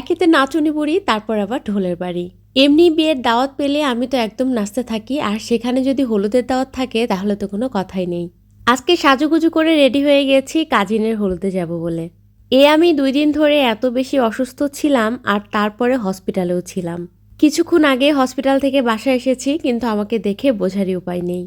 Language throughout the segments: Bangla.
একেতে নাচুনি বুড়ি, তারপর আবার ঢোলের বাড়ি। এমনি বিয়ের দাওয়াত পেলে আমি তো একদম নাচতে থাকি, আর সেখানে যদি হলুদের দাওয়াত থাকে, তাহলে তো কোনো কথাই নেই। আজকে সাজুগুজু করে রেডি হয়ে গেছি, কাজিনের হলুদে যাব বলে। এ আমি দুই দিন ধরে এত বেশি অসুস্থ ছিলাম, আর তারপরে হসপিটালেও ছিলাম। কিছুক্ষণ আগে হসপিটাল থেকে বাসায় এসেছি, কিন্তু আমাকে দেখে বোঝারই উপায় নেই।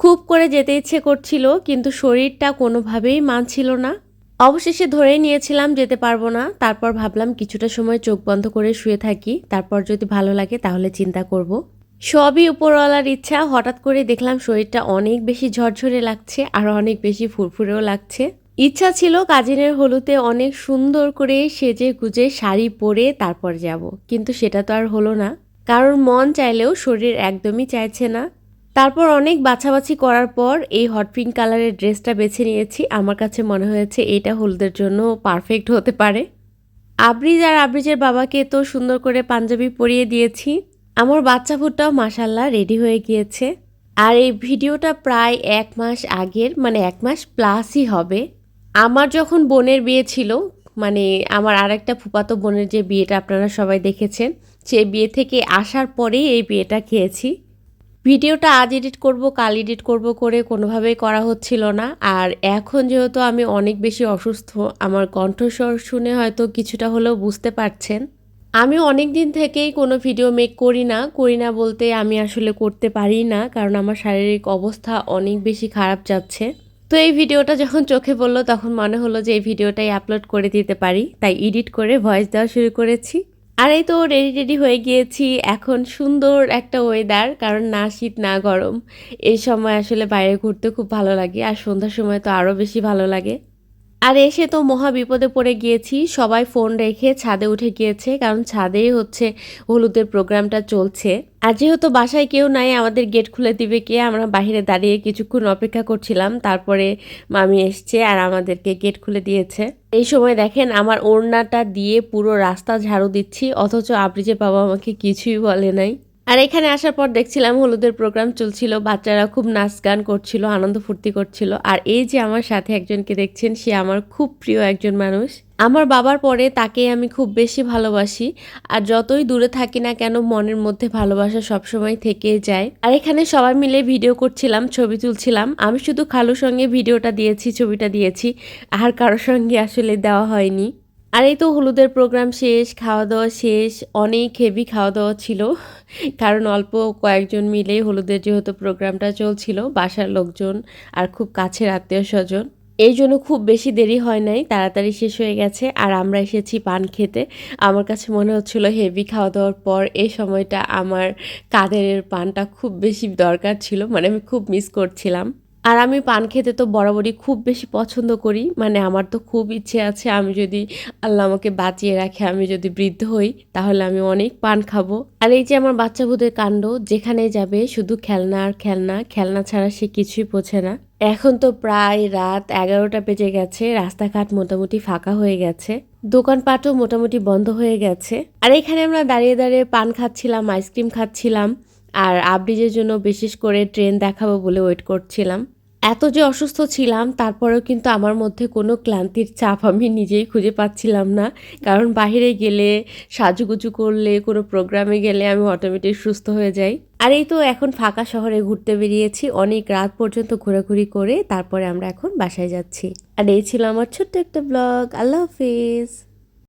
খুব করে যেতে ইচ্ছে করছিল, কিন্তু শরীরটা কোনোভাবেই মানছিল না। অবশেষে ধরে নিয়েছিলাম যেতে পারব না। তারপর ভাবলাম কিছুটা সময় চোখ বন্ধ করে শুয়ে থাকি। তারপর যদি ভালো লাগে তাহলে চিন্তা করব। সবই উপরওয়ালার ইচ্ছা। হঠাৎ করে দেখলাম শরীরটা অনেক বেশি ঝরঝরে লাগছে আর অনেক বেশি ফুরফুরেও লাগছে। ইচ্ছা ছিল কাজিনের হলুতে অনেক সুন্দর করে সেজে গুজে শাড়ি পরে তারপর যাব। কিন্তু সেটা তো আর হলো না। কারণ মন চাইলেও শরীর একদমই চাইছে না। তারপর অনেক বাছাবাছি করার পর এই হট পিঙ্ক কালারের ড্রেসটা বেছে নিয়েছি। আমার কাছে মনে হয়েছে এটা হলুদের জন্য পারফেক্ট হতে পারে। আবরিজ আর আবরিজের বাবাকে তো সুন্দর করে পাঞ্জাবি পরিয়ে দিয়েছি। আমার বাচ্চা ফুটটাও মাসাল্লাহ রেডি হয়ে গিয়েছে। আর এই ভিডিওটা প্রায় এক মাস আগের মানে এক মাস প্লাসই হবে। আমার যখন বোনের বিয়ে ছিল মানে আমার আর একটা ফুপাতো বোনের যে বিয়েটা আপনারা সবাই দেখেছেন, সে বিয়ে থেকে আসার পরেই এই বিয়েটা খেয়েছি। ভিডিওটা আজ এডিট করব, কাল এডিট করব করে কোনোভাবেই করা হচ্ছিল না। আর এখন যেহেতু আমি অনেক বেশি অসুস্থ, আমার কণ্ঠস্বর শুনে হয়তো কিছুটা হলেও বুঝতে পারছেন। আমি অনেক দিন থেকেই কোনো ভিডিও মেক করি না। করি না বলতে আমি আসলে করতে পারি না, কারণ আমার শারীরিক অবস্থা অনেক বেশি খারাপ যাচ্ছে। তো এই ভিডিওটা যখন চোখে পড়ল, তখন মনে হলো যে এই ভিডিওটাই আপলোড করে দিতে পারি। তাই এডিট করে ভয়েস দেওয়া শুরু করেছি। আর এই তো রেডি রেডি হয়ে গিয়েছি। এখন সুন্দর একটা ওয়েদার কারণ না শীত, না গরম। এই সময় আসলে বাইরে ঘুরতে খুব ভালো লাগে, আর সন্ধ্যার সময় তো আরও বেশি ভালো লাগে। আর এসে তো মহা বিপদে পড়ে গিয়েছি। সবাই ফোন রেখে ছাদে উঠে গিয়েছে, কারণ ছাদেই হচ্ছে হলুদের প্রোগ্রামটা চলছে। আর যেহেতু বাসায় কেউ নাই, আমাদের গেট খুলে দিবে কে? আমরা বাহিরে দাঁড়িয়ে কিছুক্ষণ অপেক্ষা করছিলাম, তারপরে মামি এসছে আর আমাদেরকে গেট খুলে দিয়েছে। এই সময় দেখেন, আমার ওড়নাটা দিয়ে পুরো রাস্তা ঝাড়ু দিচ্ছি, অথচ আবরিজে বাবা আমাকে কিছুই বলে নাই। আর এখানে আসার পর দেখছিলাম হলুদের প্রোগ্রাম চলছিল, বাচ্চারা খুব নাচ গান করছিল, আনন্দ ফুর্তি করছিল। আর এই যে আমার সাথে একজনকে দেখছেন, সে আমার খুব প্রিয় একজন মানুষ। আমার বাবার পরে তাকে আমি খুব বেশি ভালোবাসি। আর যতই দূরে থাকি না কেন, মনের মধ্যে ভালোবাসা সবসময় থেকে যায়। আর এখানে সবাই মিলে ভিডিও করছিলাম, ছবি তুলছিলাম। আমি শুধু খালুর সঙ্গে ভিডিওটা দিয়েছি, ছবিটা দিয়েছি। আর কারোর সঙ্গে আসলে দেওয়া হয়নি। আর এই তো হলুদের প্রোগ্রাম শেষ খাওয়া দাওয়া শেষ, অনেক হেভি খাওয়া দাওয়া ছিল। কারণ অল্প কয়েকজন মিলে হলুদের যেহেতু প্রোগ্রামটা চলছিল, বাসার লোকজন আর খুব কাছের আত্মীয় স্বজন এই জন্য খুব বেশি দেরি হয় নাই, তাড়াতাড়ি শেষ হয়ে গেছে আর আমরা এসেছি পান খেতে। আমার কাছে মনে হচ্ছিল হেভি খাওয়া দাওয়ার পর এই সময়টা আমার কাদের পানটা খুব বেশি দরকার ছিল মানে আমি খুব মিস করছিলাম। আর আমি পান খেতে তো বরাবরই খুব বেশি পছন্দ করি। মানে আমার তো খুব ইচ্ছে আছে আমি যদি আল্লাহ আমাকে বাঁচিয়ে রাখে, আমি যদি বৃদ্ধ হই, তাহলে আমি অনেক পান খাব। আর এই যে আমার বাচ্চা ভূতের কাণ্ড, যেখানে যাবে শুধু খেলনা আর খেলনা খেলনা ছাড়া সে কিছুই পোছে না। এখন তো প্রায় রাত এগারোটা বেজে গেছে, রাস্তাঘাট মোটামুটি ফাঁকা হয়ে গেছে, দোকানপাটও মোটামুটি বন্ধ হয়ে গেছে। আর এখানে আমরা দাঁড়িয়ে দাঁড়িয়ে পান খাচ্ছিলাম, আইসক্রিম খাচ্ছিলাম আর আবরিজের জন্য বিশেষ করে ট্রেন দেখাবো বলে ওয়েট করছিলাম। এত যে অসুস্থ ছিলাম, তারপরেও কিন্তু আমার মধ্যে কোনো ক্লান্তির চাপ আমি নিজেই খুঁজে পাচ্ছিলাম না। কারণ বাহিরে গেলে, সাজুগুজু করলে, কোনো প্রোগ্রামে গেলে আমি অটোমেটিক সুস্থ হয়ে যাই। আর এই তো এখন ফাঁকা শহরে ঘুরতে বেরিয়েছি, অনেক রাত পর্যন্ত ঘোরাঘুরি করে তারপরে আমরা এখন বাসায় যাচ্ছি। আর এই ছিল আমার ছোট্ট একটা ব্লগ আল্লাহ হাফিজ।